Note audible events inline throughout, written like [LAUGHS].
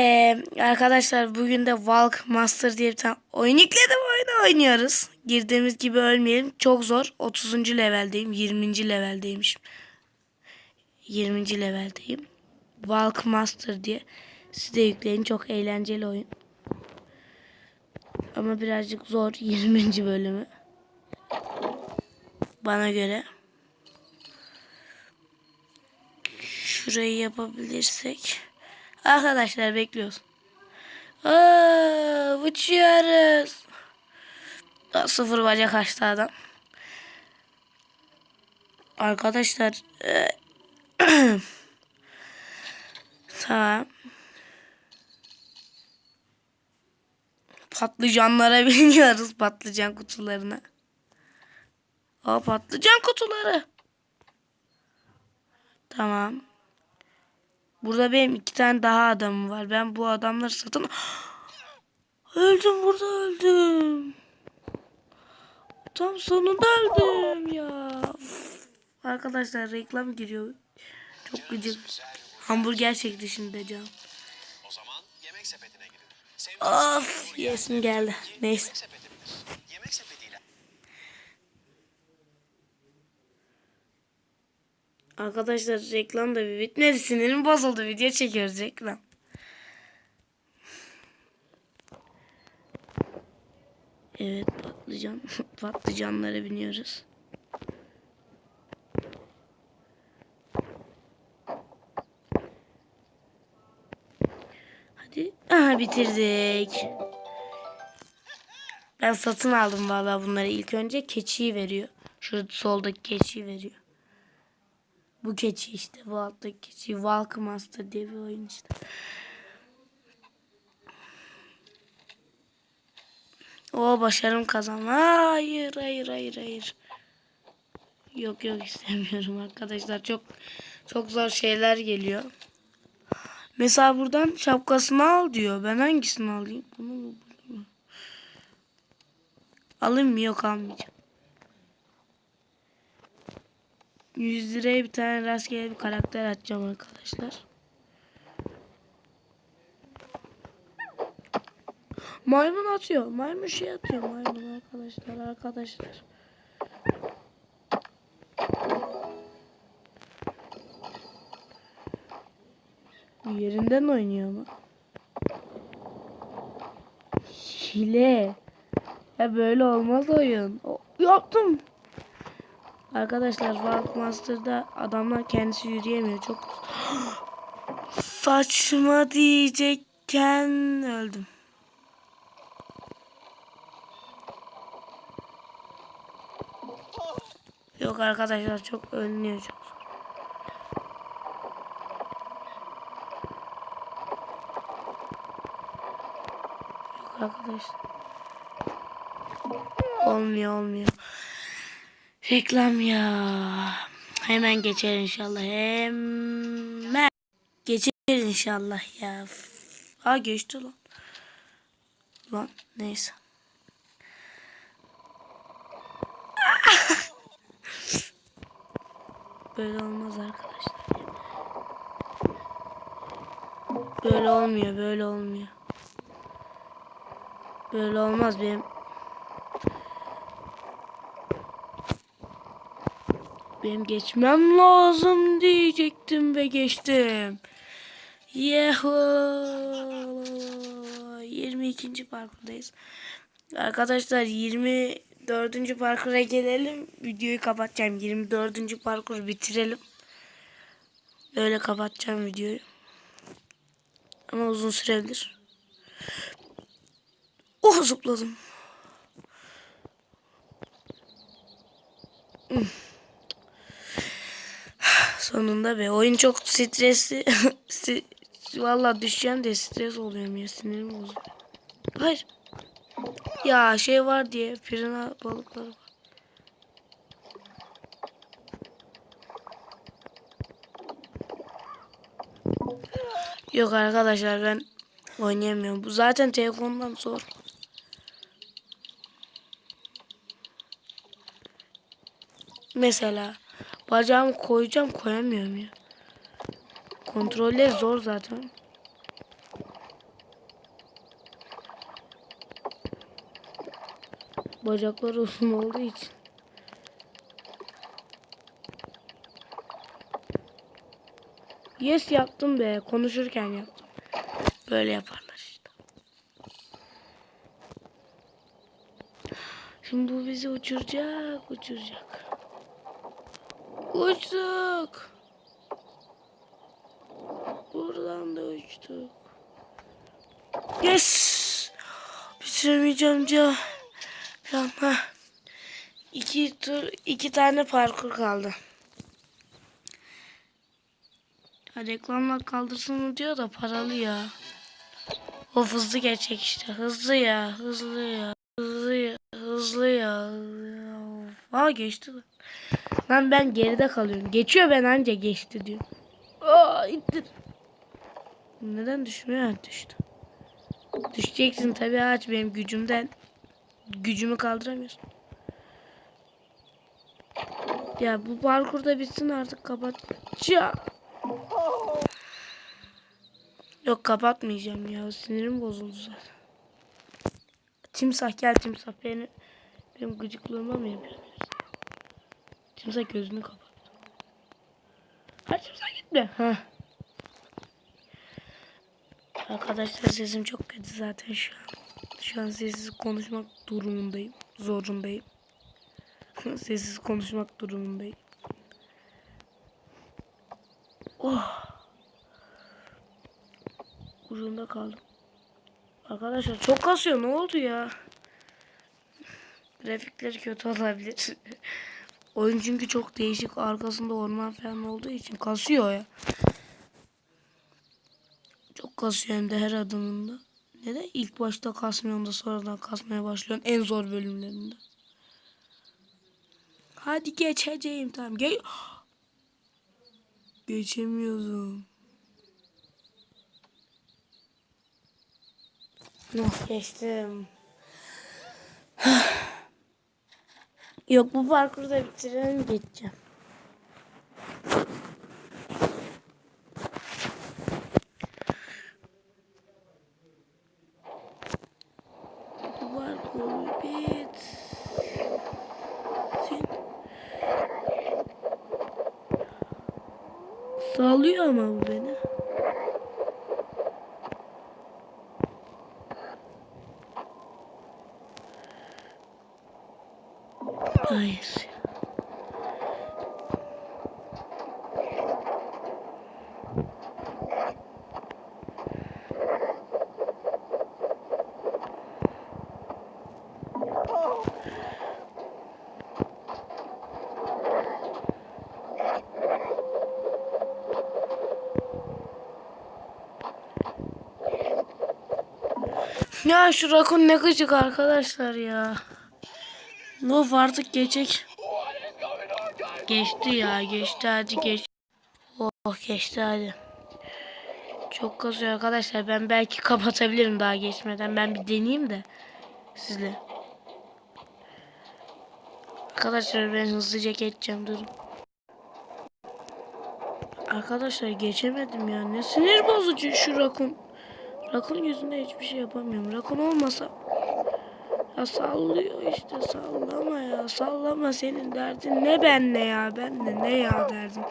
Ee, arkadaşlar bugün de Valk Master diye bir tane oyun yükledim oyunu oynuyoruz. Girdiğimiz gibi ölmeyelim. Çok zor. 30. leveldeyim. 20. leveldeymişim. 20. leveldeyim. Valk Master diye. Siz de yükleyin. Çok eğlenceli oyun. Ama birazcık zor. [LAUGHS] 20. bölümü. Bana göre. Şurayı yapabilirsek. Arkadaşlar bekliyoruz. Aa, uçuyoruz. Aa, Sıfır bacak açtı adam. Arkadaşlar. e, [CLEARS THROAT] tamam. Patlıcanlara [LAUGHS] biniyoruz. Patlıcan kutularına. Aa patlıcan kutuları. Tamam. Burada benim iki tane daha adamım var. Ben bu adamları satın... Öldüm burada öldüm. Tam sonunda öldüm ya. Arkadaşlar reklam giriyor. Çok gıcık. Hamburger çekti şimdi canım. O zaman yemek sepetine girin. Of yesim geldi. Neyse. Yemek sepeti? Yemek sepetiyle Arkadaşlar reklam da bir bitmedi. Sinirim bozuldu. Video çekiyoruz reklam. Evet patlıcan. [LAUGHS] Patlıcanlara biniyoruz. Hadi. Aha bitirdik. Ben satın aldım vallahi bunları ilk önce. Keçiyi veriyor. Şu soldaki keçiyi veriyor. Bu keçi işte. Bu alttaki keçi. Walk Master diye bir oyun işte. O başarım kazan. Hayır hayır hayır hayır. Yok yok istemiyorum [LAUGHS] arkadaşlar. Çok çok zor şeyler geliyor. Mesela buradan şapkasını al diyor. Ben hangisini alayım? Bunu mu? Alayım mı? Yok almayacağım. 100 liraya bir tane rastgele bir karakter açacağım arkadaşlar. Maymun atıyor. Maymun şey atıyor maymun arkadaşlar arkadaşlar. Yerinden oynuyor ama. Hile. Ya böyle olmaz oyun. O, yaptım. Arkadaşlar Walk Master'da adamlar kendisi yürüyemiyor. Çok saçma diyecekken öldüm. Yok arkadaşlar çok ölünüyor çok. Yok arkadaşlar. Olmuyor olmuyor. Reklam ya. Hemen geçer inşallah. Hemen. Geçer inşallah ya. Ha geçti lan. Lan neyse. [LAUGHS] Böyle olmaz arkadaşlar. Böyle olmuyor, böyle olmuyor. Böyle olmaz benim. Benim geçmem lazım diyecektim ve geçtim. Yahoo! 22. parkurdayız. Arkadaşlar 24. parkura gelelim. Videoyu kapatacağım. 24. parkuru bitirelim. Böyle kapatacağım videoyu. Ama uzun sürebilir. Oh zıpladım. Sonunda be. Oyun çok stresli. [LAUGHS] St- Valla düşeceğim de stres oluyorum ya. Sinirim bozuluyor. Hayır. Ya şey var diye. Pirina balıkları var. Yok arkadaşlar ben oynayamıyorum. Bu zaten telefondan zor. Mesela Bacağımı koyacağım koyamıyorum ya. Kontroller zor zaten. Bacaklar uzun olduğu için. Yes yaptım be. Konuşurken yaptım. Böyle yaparlar işte. Şimdi bu bizi uçuracak, uçuracak. Uçtuk. Buradan da uçtuk. Yes. Bitiremeyeceğim ya. Tamam. İki tur, iki tane parkur kaldı. Ya reklamlar kaldırsın diyor da paralı ya. Of hızlı geçecek işte. Hızlı ya. Hızlı ya. Hızlı ya. Hızlı ya. Aa geçti lan. Ben geride kalıyorum. Geçiyor ben anca geçti diyor. Aa ittir. Neden düşmüyor? Ha, düştü. Düşeceksin tabii ağaç benim gücümden. Gücümü kaldıramıyorsun. Ya bu parkurda bitsin artık kapatacağım. Yok kapatmayacağım ya. Sinirim bozuldu zaten. Timsah gel timsah beni benim gıcıklığıma mı yapıyorsun? Timsah gözünü kapat. Hadi timsah gitme. Ha. Arkadaşlar sesim çok kötü zaten şu an. Şu an sessiz konuşmak durumundayım. Zorundayım. [LAUGHS] sessiz konuşmak durumundayım. Oh. Ucunda kaldım. Arkadaşlar çok kasıyor. Ne oldu ya? Grafikleri kötü olabilir. [LAUGHS] Oyun çünkü çok değişik. Arkasında orman falan olduğu için kasıyor ya. Çok kasıyor hem de her adımında. Neden ilk başta kasmıyorsun da sonradan kasmaya başlıyorsun en zor bölümlerinde. Hadi geçeceğim tamam. Ge Geçemiyordum. Oh, geçtim. Yok bu parkuru da bitirelim bitsin. Sağlıyor ama bu beni. Hayır. Ya şu rakun ne gıcık arkadaşlar ya. Of artık geçecek. Geçti ya geçti hadi geç. Oh geçti hadi. Çok kasıyor arkadaşlar. Ben belki kapatabilirim daha geçmeden. Ben bir deneyeyim de sizle. Arkadaşlar ben hızlıca geçeceğim durun. Arkadaşlar geçemedim ya. Ne sinir bozucu şu rakun. Rakun yüzünde hiçbir şey yapamıyorum. Rakun olmasa ya sallıyor işte sallama ya sallama senin derdin ne ben ne ya ben de ne ya derdin.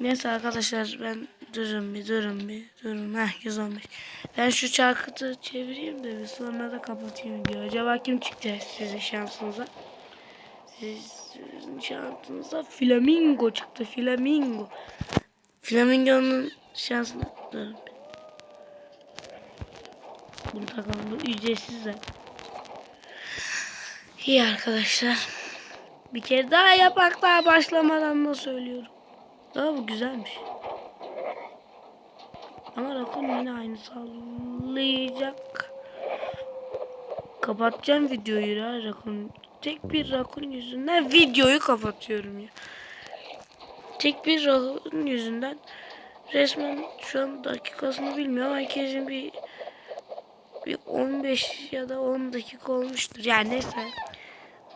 Neyse arkadaşlar ben durun bir durun bir durun heh 115. Ben şu çarkıtı çevireyim de bir sonra da kapatayım diyor. Acaba kim çıktı sizin şansınıza? Sizin şansınıza flamingo çıktı flamingo. Flamingo'nun şansına durun. Bunu takalım bu ücretsiz zaten. İyi arkadaşlar. Bir kere daha yapak daha başlamadan da söylüyorum. Daha bu güzelmiş. Ama rakun yine aynı sallayacak. Kapatacağım videoyu ya rakun. Tek bir rakun yüzünden videoyu kapatıyorum ya. Tek bir rakun yüzünden resmen şu an dakikasını bilmiyorum herkesin bir bir 15 ya da 10 dakika olmuştur. Yani neyse.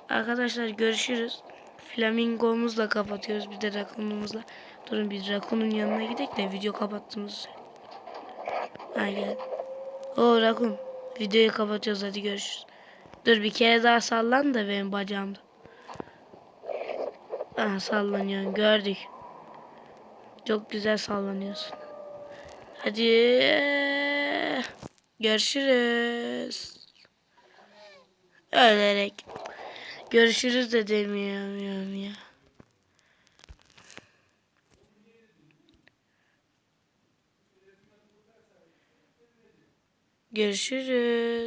Arkadaşlar görüşürüz. Flamingomuzla kapatıyoruz bir de rakunumuzla. Durun bir rakunun yanına gidelim de video kapattığımızı. Ha gel. O rakun. Videoyu kapatıyoruz hadi görüşürüz. Dur bir kere daha sallan da benim bacağımda. Aha sallanıyor gördük. Çok güzel sallanıyorsun. Hadi. Görüşürüz. Ölerek. Görüşürüz de demiyorum ya. Görüşürüz.